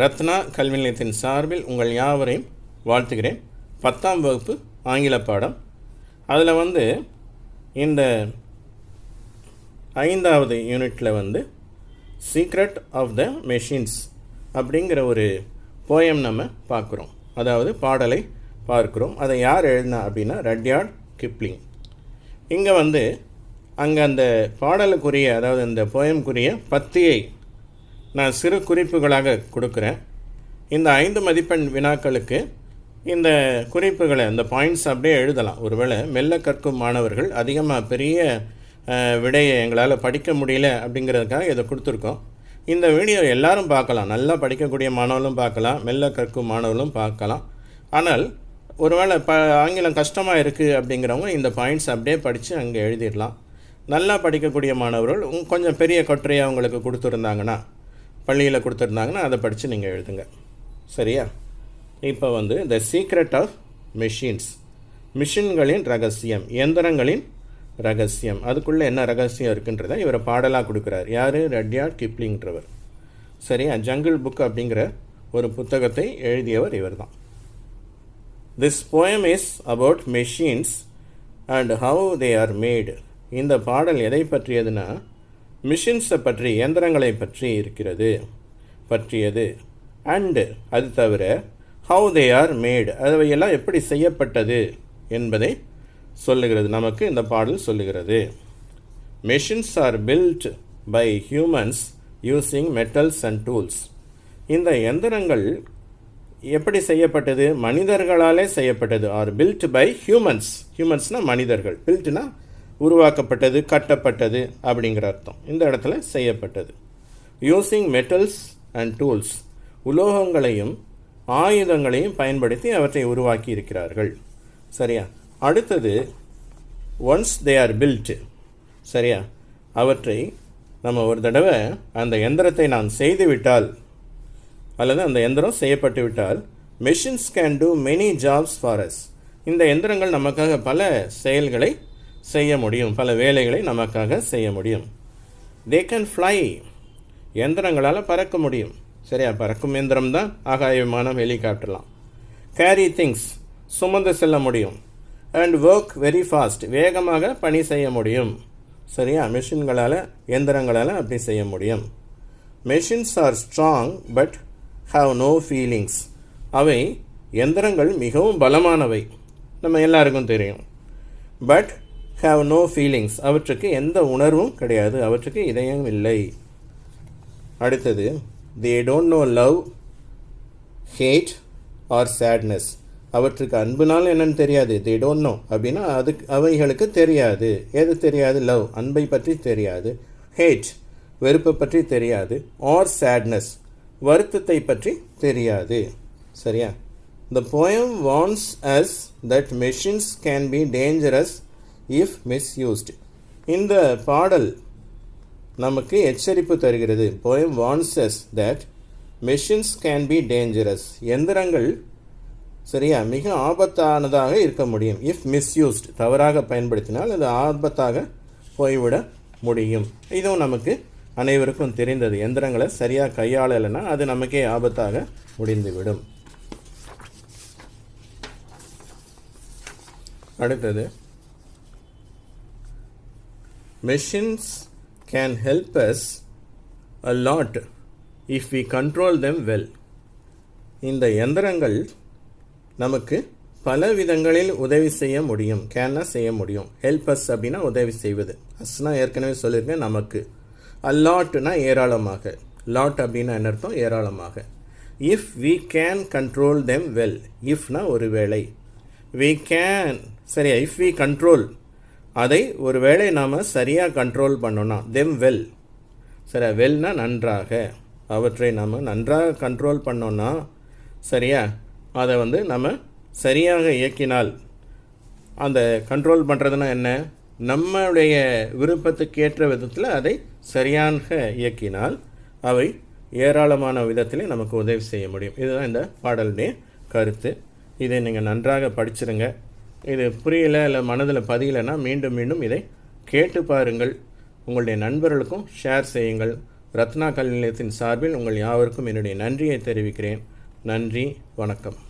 ரத்னா கல்வி நிலையத்தின் சார்பில் உங்கள் யாவரையும் வாழ்த்துகிறேன். பத்தாம் வகுப்பு ஆங்கில பாடம். அதில் வந்து இந்த ஐந்தாவது யூனிட்டில் வந்து சீக்ரெட் ஆஃப் த மெஷின்ஸ் அப்படிங்கிற ஒரு போயம் நம்ம பார்க்குறோம். அதாவது பாடலை பார்க்குறோம். அதை யார் எழுதினா அப்படின்னா ரட்யார்ட் கிப்ளிங். இங்கே வந்து அங்கே அந்த பாடலுக்குரிய அதாவது அந்த போயம்குரிய பத்தியை நான் சிறு குறிப்புகளாக கொடுக்குறேன். இந்த ஐந்து மதிப்பெண் வினாக்களுக்கு இந்த குறிப்புகளை இந்த பாயிண்ட்ஸ் அப்படியே எழுதலாம். ஒருவேளை மெல்ல கற்கும் மாணவர்கள் அதிகமாக பெரிய விடையை எங்களால் படிக்க முடியல அப்படிங்கிறதுக்காக இதை கொடுத்துருக்கோம். இந்த வீடியோ எல்லாரும் பார்க்கலாம். நல்லா படிக்கக்கூடிய மாணவர்களும் பார்க்கலாம். மெல்ல கற்கும் மாணவர்களும் பார்க்கலாம். ஆனால் ஒருவேளை ப ஆங்கிலம் கஷ்டமாக இருக்குது அப்படிங்கிறவங்க இந்த பாயிண்ட்ஸ் அப்படியே படித்து அங்கே எழுதிடலாம். நல்லா படிக்கக்கூடிய மாணவர்கள் கொஞ்சம் பெரிய கொற்றையை அவங்களுக்கு கொடுத்துருந்தாங்கன்னா பள்ளியில் கொடுத்துருந்தாங்கன்னா அதை படித்து நீங்கள் எழுதுங்க. சரியா? இப்போ வந்து த சீக்ரெட் ஆஃப் மெஷின்ஸ் மிஷின்களின் ரகசியம் இயந்திரங்களின் ரகசியம். அதுக்குள்ளே என்ன ரகசியம் இருக்குன்றதை இவரை பாடலாக கொடுக்குறார். யார்? ரெட்யார்ட் கிப்ளிங்ன்றவர் சரியா? ஜங்கிள் புக் அப்படிங்கிற ஒரு புத்தகத்தை எழுதியவர் இவர் தான் this poem is about machines and how they are made இந்த பாடல் எதை பற்றியதுன்னா மிஷின்ஸை பற்றி இயந்திரங்களை பற்றி இருக்கிறது. பற்றியது. அண்டு அது தவிர ஹவு தே ஆர் மேடு அவையெல்லாம் எப்படி செய்யப்பட்டது என்பதை சொல்லுகிறது. நமக்கு இந்த பாடல் சொல்லுகிறது. Machines are built by humans using metals and tools இந்த எந்திரங்கள் எப்படி செய்யப்பட்டது? மனிதர்களாலே செய்யப்பட்டது. ஆர் பில்ட் பை ஹியூமன்ஸ் ஹியூமன்ஸ்னால் மனிதர்கள். பில்ட்னா உருவாக்கப்பட்டது கட்டப்பட்டது அப்படிங்கிற அர்த்தம். இந்த இடத்துல செய்யப்பட்டது. யூஸிங் மெட்டல்ஸ் அண்ட் டூல்ஸ் உலோகங்களையும் ஆயுதங்களையும் பயன்படுத்தி அவற்றை உருவாக்கி இருக்கிறார்கள். சரியா? அடுத்தது ஒன்ஸ் தே ஆர் பில்ட் சரியா? அவற்றை நம்ம ஒரு தடவை அந்த எந்திரத்தை நான் செய்துவிட்டால் அல்லது அந்த எந்திரம் செய்யப்பட்டு விட்டால் machines can do many jobs for இந்த எந்திரங்கள் நமக்காக பல செயல்களை செய்ய முடியும். பல வேலைகளை நமக்காக செய்ய முடியும். தே கேன் ஃப்ளை எந்திரங்களால் பறக்க முடியும். சரியா? பறக்கும் எந்திரம் தான். ஆகாய விமானம் ஹெலிகாப்டர்லாம் கேரி திங்ஸ் சுமந்து செல்ல முடியும். அண்ட் ஒர்க் வெரி ஃபாஸ்ட் வேகமாக பணி செய்ய முடியும். சரியா? மிஷின்களால் எந்திரங்களால் அப்படி செய்ய முடியும். Machines are strong but have no feelings அவை எந்திரங்கள் மிகவும் பலமானவை. நம்ம எல்லாருக்கும் தெரியும். பட் ஹாவ் நோ ஃபீலிங்ஸ் அவற்றுக்கு எந்த உணர்வும் கிடையாது. அவற்றுக்கு இதயம் இல்லை. அடுத்தது they don't know love hate or sadness அவற்றுக்கு அன்புனால் என்னன்னு தெரியாது. தே டோன்ட் நோ அப்படின்னா அதுக்கு அவைகளுக்கு தெரியாது. எது தெரியாது? லவ் அன்பை பற்றி தெரியாது. ஹேட் வெறுப்பை பற்றி தெரியாது. ஆர் சேட்னஸ் வருத்தத்தை பற்றி தெரியாது. சரியா? The poem warns us that machines can be dangerous if misused இந்த பாடல் நமக்கு எச்சரிப்பு தருகிறது. Poem warns that machines can be dangerous எந்திரங்கள் சரியா மிக ஆபத்தானதாக இருக்க முடியும். இஃப் மிஸ்யூஸ்ட் தவறாக பயன்படுத்தினால் அது ஆபத்தாக போய்விட முடியும். இதுவும் நமக்கு அனைவருக்கும் தெரிந்தது. எந்திரங்களை சரியாக கையாளலைன்னா அது நமக்கே ஆபத்தாக முடிந்துவிடும். அடுத்தது machines can help us a lot if we control them well இந்த எந்திரங்கள் நமக்கு பல விதங்களில் உதவி செய்ய முடியும். கேன்னா செய்ய முடியும். ஹெல்ப் அஸ் அப்படின்னா உதவி செய்வது. அஸ்னா ஏற்கனவே சொல்லியிருக்கேன் நமக்கு. அல்லாட்னா ஏராளமாக. லாட் அப்படின்னா என்ன அர்த்தம்? ஏராளமாக. If we can control them well இஃப்னா ஒரு வேளை. வி கேன் சரியா இஃப் வி கண்ட்ரோல் அதை ஒரு வேளை நாம் சரியாக கண்ட்ரோல் பண்ணோன்னா தெம் வெல் சரி வெல்னா நன்றாக. அவற்றை நாம் நன்றாக கண்ட்ரோல் பண்ணோன்னா சரியா? அதை வந்து நம்ம சரியாக இயக்கினால் அந்த கண்ட்ரோல் பண்ணுறதுனா என்ன? நம்மளுடைய விருப்பத்துக்கு ஏற்ற விதத்தில் அதை சரியாக இயக்கினால் அவை ஏராளமான விதத்திலே நமக்கு உதவி செய்ய முடியும். இதுதான் இந்த பாடலுடைய கருத்து. இதை நீங்கள் நன்றாக படிச்சிருங்க. இது புரியலை இல்லை மனதில் பதியலைன்னா மீண்டும் மீண்டும் இதை கேட்டு பாருங்கள். உங்களுடைய நண்பர்களுக்கும் ஷேர் செய்யுங்கள். ரத்னா கல்வி நிலையத்தின் சார்பில் உங்கள் யாவருக்கும் என்னுடைய நன்றியை தெரிவிக்கிறேன். நன்றி வணக்கம்.